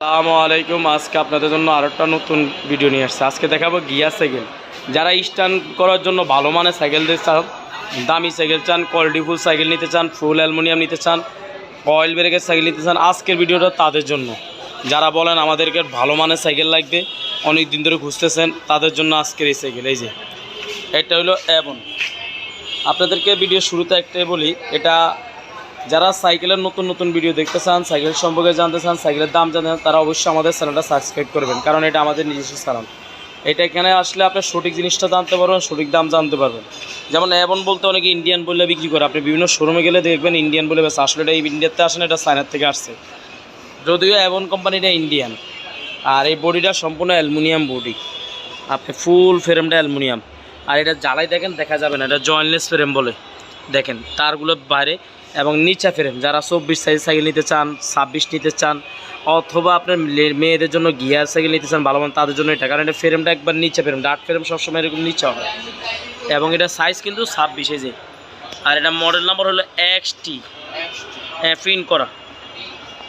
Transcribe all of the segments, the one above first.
আসসালামু আলাইকুম। আজকে আপনাদের জন্য আরও একটা নতুন ভিডিও নিয়ে আসছে। আজকে দেখাবো গিয়ার সাইকেল যারা স্ট্যান্ড করার জন্য ভালো মানের সাইকেল চান, দামি সাইকেল চান কোয়ালিটিফুল সাইকেল নিতে চান ফুল অ্যালুমিনিয়াম নিতে চান অয়েল ব্রেকের সাইকেল নিতে চান, আজকের ভিডিওটা তাদের জন্য। যারা বলেন আমাদেরকে ভালো মানের সাইকেল লাগবে অনেক দিন ধরে খুঁজতেছেন, তাদের জন্য আজকের এই সাইকেল এই যে, এটা হলো অ্যাবন আপনাদেরকে ভিডিও শুরুতে একটাই বলি, এটা যারা সাইকেলের নতুন নতুন ভিডিও দেখতে চান, সাইকেল সম্পর্কে জানতে চান, সাইকেলের দাম জানতে চান, তারা অবশ্যই আমাদের চ্যানেলটা সাবস্ক্রাইব করবেন, কারণ এটা আমাদের নিজস্ব চ্যানেল এটা এখানে আসলে আপনি সঠিক জিনিসটা জানতে পারবেন, সঠিক দাম জানতে পারবেন। যেমন এমন বলতে অনেকে ইন্ডিয়ান বলে বিক্রি করে, আপনি বিভিন্ন শোরুমে গেলে দেখবেন ইন্ডিয়ান বলে বেশ, আসলে এটা ইন্ডিয়াতে আসেন এটা চায়নার থেকে আসছে। যদিও অ্যাবন কোম্পানিটা ইন্ডিয়ান আর এই বডিটা সম্পূর্ণ অ্যালুমিনিয়াম বডি আপনি ফুল ফ্রেমটা অ্যালুমিনিয়াম। আর এটা জ্বালাই দেখেন, দেখা যাবে না, এটা জয়েনলেস ফ্রেম বলে। দেখেন, তারগুলো বাইরে এবং নিচা ফ্রেম, যারা চব্বিশ সাইজ সাইকেল নিতে চান, ছাব্বিশ নিতে চান, অথবা আপনার মেয়েদের জন্য গিয়ার সাইকেল নিতে চান, ভালো তাদের জন্য এটা। কারণ এটা ফ্রেমটা একবার নিচে ফ্রেম ডার্ট ফ্রেম সবসময় এরকম নিচে হবে। এবং এটা সাইজ কিন্তু ছাব্বিশে যে। আর এটা মডেল নাম্বার হলো এক্স টি। হ্যাঁ প্রিন্ট করা।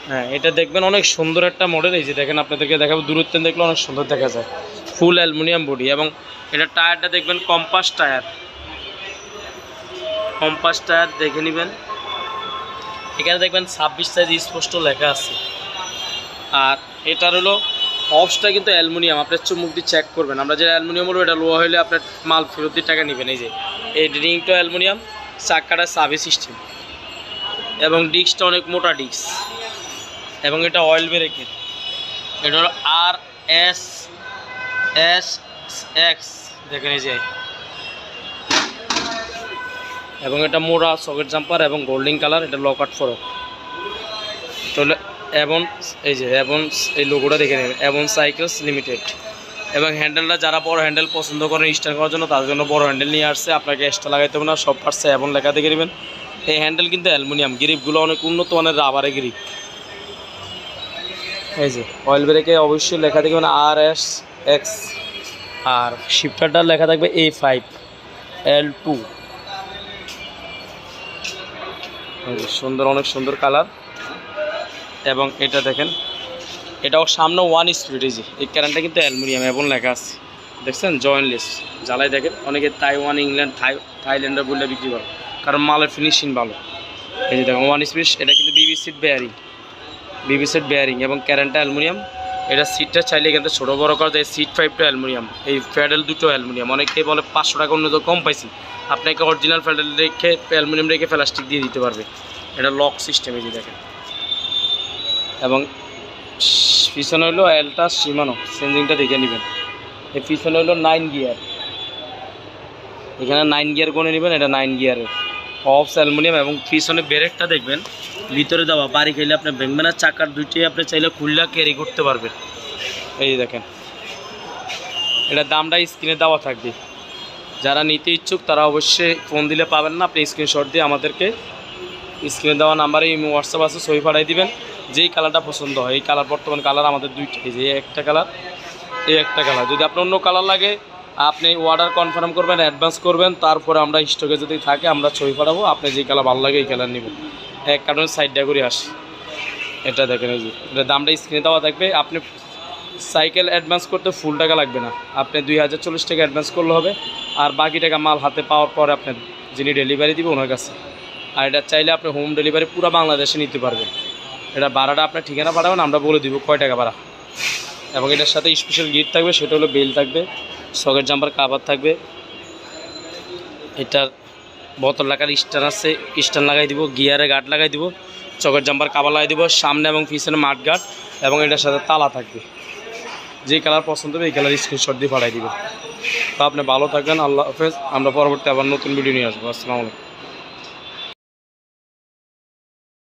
হ্যাঁ এটা দেখবেন অনেক সুন্দর একটা মডেল, এই যে দেখেন আপনাদেরকে দেখাবো, দূরত্বে দেখলে অনেক সুন্দর দেখা যায়। ফুল অ্যালুমিনিয়াম বডি এবং এটা টায়ারটা দেখবেন কম্পাস টায়ার। কম্পাস টায়ার দেখে নেবেন। এখানে দেখবেন ছাব্বিশ সাইজ স্পষ্ট লেখা আছে। আর এটার হলো অফসটা কিন্তু অ্যালুমিনিয়াম আপনার চুমুক দিয়ে চেক করবেন। আমরা যে অ্যালুমিনিয়াম বলব, এটা লোয়া হলে আপনার মাল ফেরত দিয়ে টাকা নেবেন। এই যে, এই ড্রিঙ্কটা অ্যালুমিনিয়াম চাক্কাটা সাবি সিস্টেম। এবং ডিস্কটা অনেক মোটা ডিস্ক। এবং এটা অয়েল ব্রেকের এটা হলো আর এস এস এক্স দেখেন এই যে এবং এটা মোড়া সকেট জাম্পার এবং গোল্ডিং কালার, এটা লকাট ফরক। চলে অ্যাবন এই যে অ্যাবন এই লোগোটা দেখে নেবেন অ্যাবন সাইকেলস লিমিটেড এবং হ্যান্ডেলটা যারা বড় হ্যান্ডেল পছন্দ করেন স্টার করার জন্য তার জন্য বড় হ্যান্ডেল নিয়ে আসছে। আপনাকে এক্সট্রা লাগাইতে হবে না, সব পার্টসে অ্যাবন লেখা দেখে নেবেন। এই হ্যান্ডেল কিন্তু অ্যালুমিনিয়াম গ্রিপগুলো অনেক উন্নত মানের রাবারের গ্রিপ এই যে অয়েল ব্রেকে অবশ্যই লেখা দেখবেন আর এস এক্স আর শিফটারটার লেখা থাকবে এ ফাইভ এল টু সুন্দর, অনেক সুন্দর কালার। এবং এটা দেখেন, এটাও সামনে ওয়ান স্পিড এই যে, এই ক্যারেন্টটা কিন্তু অ্যালুমিনিয়াম এবং লেখা আছে। দেখছেন? জয়েন্টলেস জ্বালাই দেখেন, অনেকে তাইওয়ান, ইংল্যান্ড, থাই, থাইল্যান্ডের বললে বিক্রি করে। কারণ মালের ফিনিশিং ভালো। এই যে দেখেন ওয়ান স্পিড এটা কিন্তু বিবিসির বেয়ারিং বিবিসির বেয়ারিং এবং ক্যারেন্টটা অ্যালুমিনিয়াম। এটা সিটটা চাইলে থেকে ছোটো বড়ো করা যায়। সিট ফাইভটা অ্যালুমিনিয়াম। এই প্যাডেল দুটো অ্যালুমিনিয়াম। অনেকে বলে পাঁচশো টাকা অন্য কম পাইছি। আপনাকে অরিজিনাল প্যাডেল রেখে অ্যালুমিনিয়াম রেখে প্লাস্টিক দিয়ে দিতে পারবে। এটা লক সিস্টেম এই যে দেখেন। এবং পিছনে হলো এলটা সীমানো চেঞ্জিংটা দেখে নেবেন। এই পিছনে হলো নাইন গিয়ার এখানে নাইন গিয়ার কোনে নেবেন, এটা নাইন গিয়ারের অফস অ্যালুমিনিয়াম এবং পিছনে ব্রেকটা দেখবেন। ভিতরে দেওয়া বাড়ি খাইলে আপনি ভেঙবেন না চাকার দুইটি আপনি চাইলে খুললে ক্যারি করতে পারবেন এই দেখেন, এটা দামটা স্ক্রিনে দেওয়া থাকবে। যারা নিতে ইচ্ছুক, তারা অবশ্যই ফোন দিলে পাবেন না। আপনি স্ক্রিনশট দিয়ে আমাদেরকে স্ক্রিনে দেওয়া নাম্বারে হোয়াটসঅ্যাপ আছে ছবি পাঠাই দিবেন। যেই কালারটা পছন্দ হয়, এই কালার বর্তমান কালার আমাদের দুইটা। এই যে একটা কালার এই একটা কালার যদি আপনার অন্য কালার লাগে, আপনি অর্ডার কনফার্ম করবেন অ্যাডভান্স করবেন, তারপরে আমরা স্টকে যদি থাকে, আমরা ছবি পাঠাবো। আপনি যেই কালার ভালো লাগে, এই কালার নেবেন। এক কারণে সাইডটা করে আসি। এটা দেখেন এই যে, এটা দামটা স্ক্রিনে দেওয়া থাকবে। আপনি সাইকেল অ্যাডভান্স করতে ফুল টাকা লাগবে না। আপনি দুই হাজার চল্লিশ টাকা অ্যাডভান্স করলে হবে। আর বাকি টাকা মাল হাতে পাওয়ার পরে আপনার যিনি ডেলিভারি দিবে ওনার কাছে। আর এটা চাইলে আপনি হোম ডেলিভারি পুরো বাংলাদেশে নিতে পারবেন। এটা ভাড়াটা আপনার ঠিকানা পাঠাবেন, আমরা বলে দিব কয় টাকা ভাড়া। এবং এটার সাথে স্পেশাল গিট থাকবে, সেটা হলো বেল থাকবে সকেট জাম্পার কাভার থাকবে। এটার বোতল লাগার স্ট্যান্ড আছে, স্ট্যান্ড লাগাই দিব, গিয়ারে গার্ড লাগাই দিব, চকের জাম্পার কাভার লাগাই দিব, সামনে এবং পিছনে মাঠ গার্ড এবং এটার সাথে তালা থাকবে। যে কালার পছন্দ হবে এই কালার স্ক্রিনশট দিয়ে পাঠাই দিব। তো আপনি ভালো থাকবেন, আল্লাহ হাফেজ, আমরা পরবর্তী আবার নতুন ভিডিও নিয়ে আসব। আসসালামু আলাইকুম।